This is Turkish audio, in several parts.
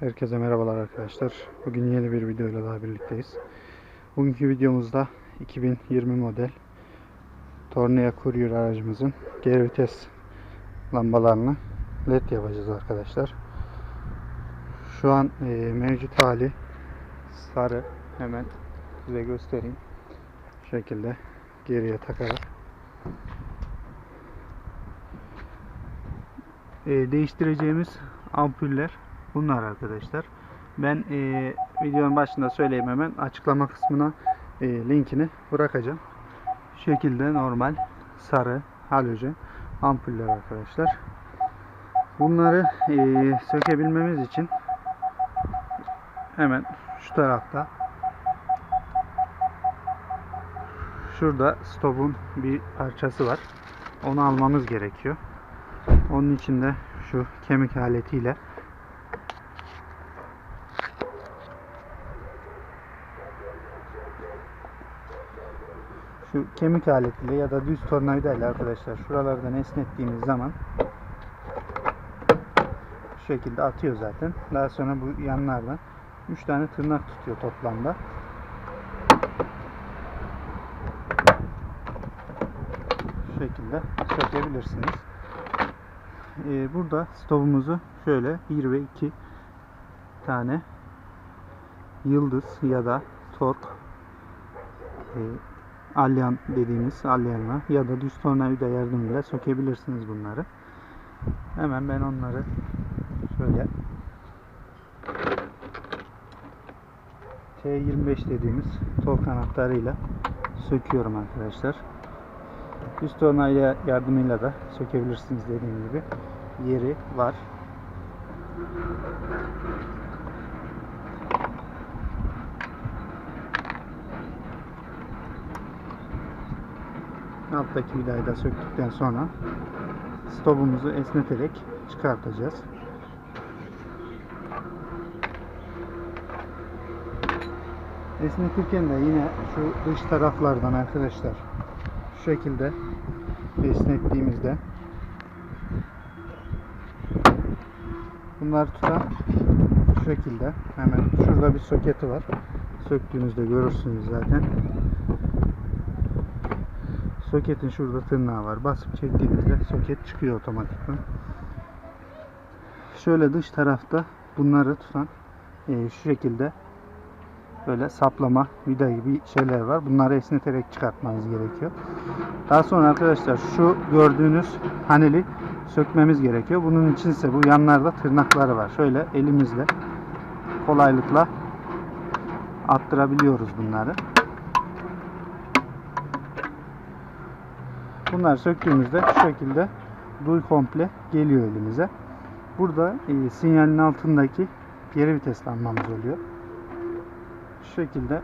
Herkese merhabalar arkadaşlar. Bugün yeni bir videoyla daha birlikteyiz. Bugünkü videomuzda 2020 model Tornea Courier aracımızın geri vites lambalarını led yapacağız arkadaşlar. Şu an e, mevcut hali sarı. Hemen size göstereyim. Bu şekilde geriye takarak. E, değiştireceğimiz ampuller bunlar arkadaşlar. Ben e, videonun başında söyleyeyim hemen açıklama kısmına e, linkini bırakacağım. Şu şekilde normal sarı halojen ampuller arkadaşlar. Bunları e, sökebilmemiz için hemen şu tarafta şurada stopun bir parçası var. Onu almamız gerekiyor. Onun için de şu kemik aletiyle şu kemik aletiyle ya da düz tornavida ile arkadaşlar şuralardan esnettiğimiz zaman şu şekilde atıyor zaten. Daha sonra bu yanlardan 3 tane tırnak tutuyor toplamda. Şu şekilde sökebilirsiniz. Ee, burada stopumuzu şöyle 1 ve 2 tane yıldız ya da tork e, alyan dediğimiz alyanla ya da düz tornavida yardımıyla sökebilirsiniz bunları. Hemen ben onları şöyle T25 dediğimiz tork anahtarıyla söküyorum arkadaşlar. Düz tornavida yardımıyla da sökebilirsiniz dediğim gibi. Yeri var. Alttaki vidayı da söktükten sonra stopumuzu esneterek çıkartacağız. Esnetirken de yine şu dış taraflardan arkadaşlar şu şekilde esnettiğimizde bunlar tutan şu şekilde. Hemen şurada bir soketi var. Söktüğünüzde görürsünüz zaten soketin şurada tırnağı var basıp çektiğinizde soket çıkıyor otomatikman şöyle dış tarafta bunları tutan e, şu şekilde böyle saplama vida gibi şeyler var. Bunları esneterek çıkartmanız gerekiyor. Daha sonra arkadaşlar şu gördüğünüz haneli sökmemiz gerekiyor. Bunun için ise bu yanlarda tırnakları var. Şöyle elimizle kolaylıkla attırabiliyoruz bunları. Bunları söktüğümüzde şu şekilde duy komple geliyor elimize. Burada e, sinyalin altındaki geri vites lambamız oluyor şu şekilde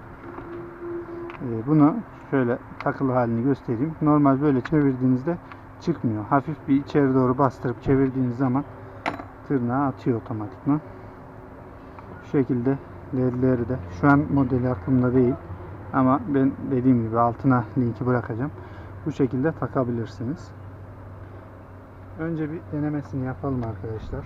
e, bunu şöyle takılı halini göstereyim. Normal böyle çevirdiğinizde çıkmıyor. Hafif bir içeri doğru bastırıp çevirdiğiniz zaman tırnağı atıyor otomatikman. Şu şekilde ledleri de şu an modeli aklımda değil ama ben dediğim gibi altına linki bırakacağım. Bu şekilde takabilirsiniz. Önce bir denemesini yapalım arkadaşlar.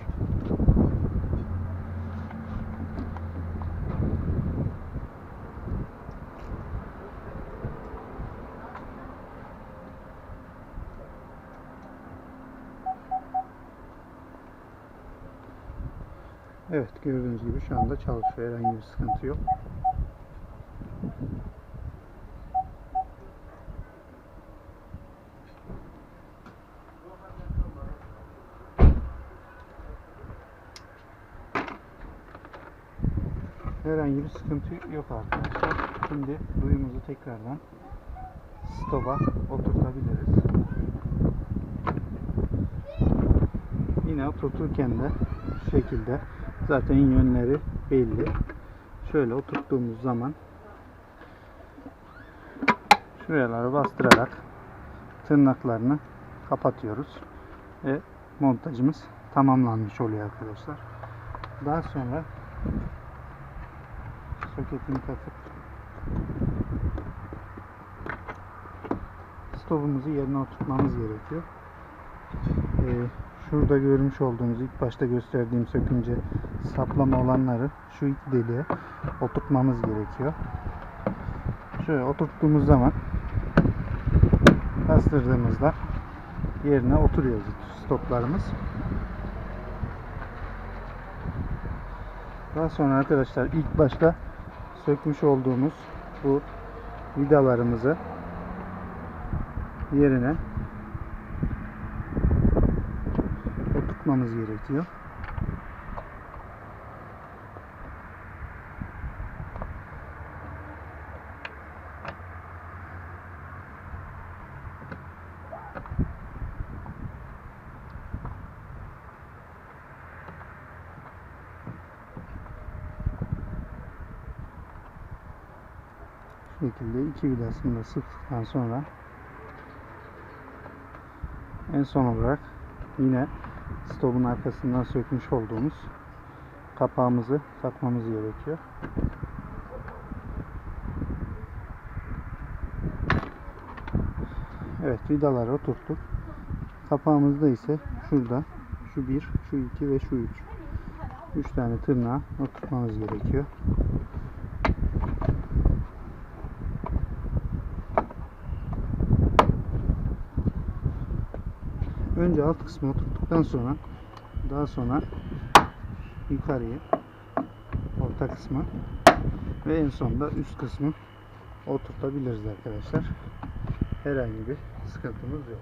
Evet gördüğünüz gibi şu anda çalışıyor. Herhangi bir sıkıntı yok. Herhangi bir sıkıntı yok arkadaşlar. Şimdi duyumuzu tekrardan stopa oturtabiliriz. Yine oturturken de şu şekilde zaten yönleri belli. Şöyle oturttuğumuz zaman şuraları bastırarak tırnaklarını kapatıyoruz ve montajımız tamamlanmış oluyor arkadaşlar. Daha sonra soketini takıp stopumuzu yerine oturtmamız gerekiyor. Ee, şurada görmüş olduğunuz ilk başta gösterdiğim sökünce saplama olanları şu iki deliğe oturtmamız gerekiyor. Şöyle oturttuğumuz zaman bastırdığımızda yerine oturuyor stoplarımız. Daha sonra arkadaşlar ilk başta sökmüş olduğumuz bu vidalarımızı yerine oturtmamız gerekiyor. Şu şekilde iki vidasını da sıktıktan sonra en son olarak yine stopun arkasından sökmüş olduğumuz kapağımızı takmamız gerekiyor. Evet vidaları oturttuk. Kapağımızda ise şurada şu bir, şu iki ve şu üç. Üç tane tırnağı oturtmamız gerekiyor. Önce alt kısmı oturttuktan sonra daha sonra yukarıyı orta kısmı ve en sonunda üst kısmı oturtabiliriz arkadaşlar. Herhangi bir sıkıntımız yok.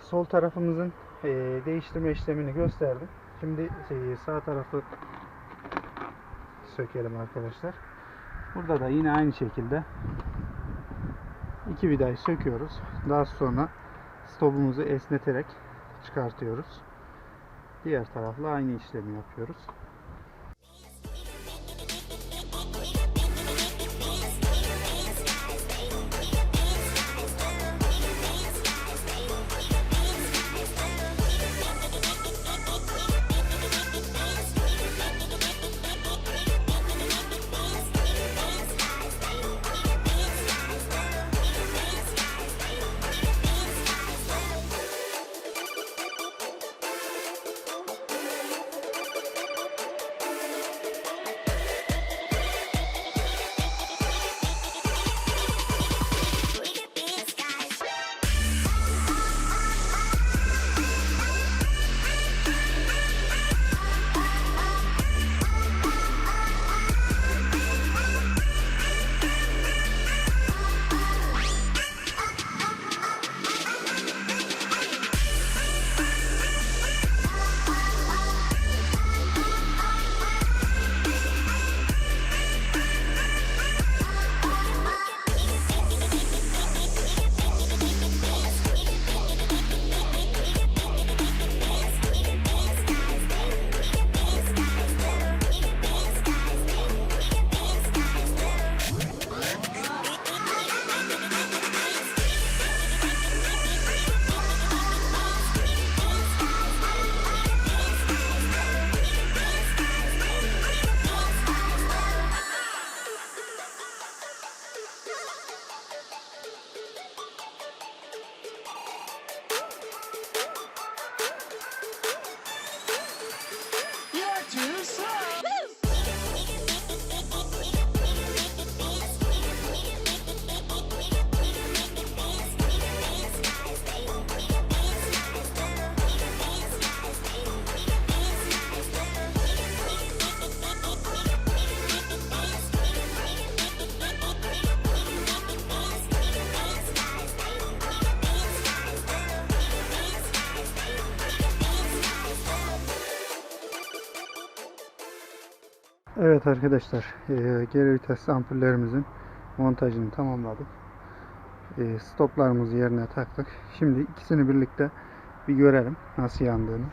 Sol tarafımızın eee, değiştirme işlemini gösterdim. Şimdi eee, sağ tarafı sökelim arkadaşlar. Burada da yine aynı şekilde iki vidayı söküyoruz. Daha sonra stopumuzu esneterek çıkartıyoruz. Diğer tarafla aynı işlemi yapıyoruz. Evet arkadaşlar eee, geri vites ampullerimizin montajını tamamladık. Eee, Stoplarımızı yerine taktık. Şimdi ikisini birlikte bir görelim nasıl yandığını.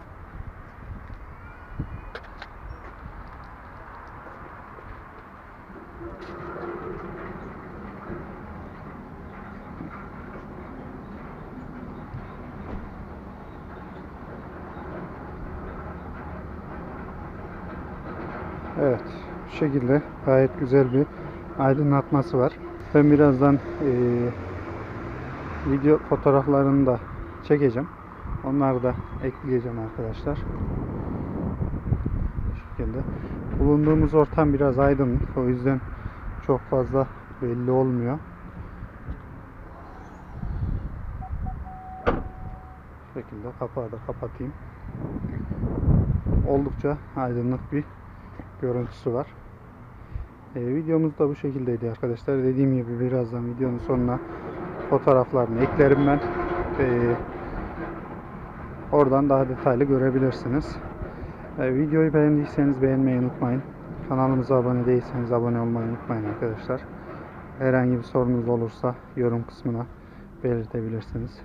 Evet, şekilde gayet güzel bir aydınlatması var. Ben birazdan eee, video fotoğraflarını da çekeceğim. Onları da ekleyeceğim arkadaşlar. şekilde. Bulunduğumuz ortam biraz aydınlık. O yüzden çok fazla belli olmuyor. Şu şekilde kapağı da kapatayım. Oldukça aydınlık bir görüntüsü var. Ee, videomuz da bu şekildeydi arkadaşlar. Dediğim gibi birazdan videonun sonuna fotoğraflarını eklerim ben. Ee, oradan daha detaylı görebilirsiniz. Ee, videoyu beğendiyseniz beğenmeyi unutmayın. Kanalımıza abone değilseniz abone olmayı unutmayın arkadaşlar. Herhangi bir sorunuz olursa yorum kısmına belirtebilirsiniz.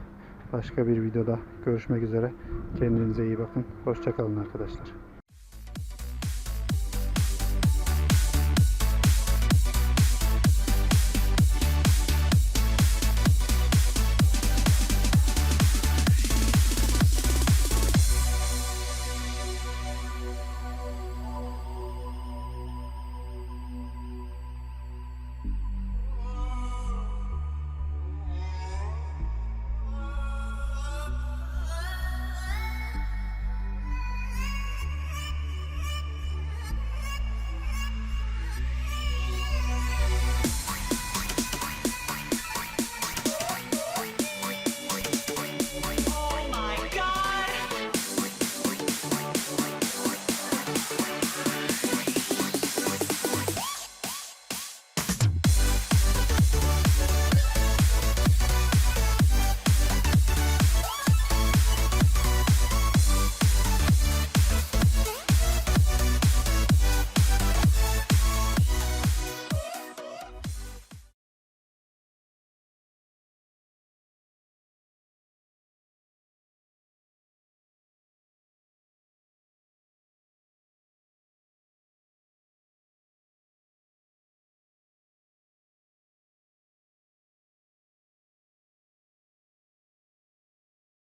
Başka bir videoda görüşmek üzere. Kendinize iyi bakın. Hoşçakalın arkadaşlar.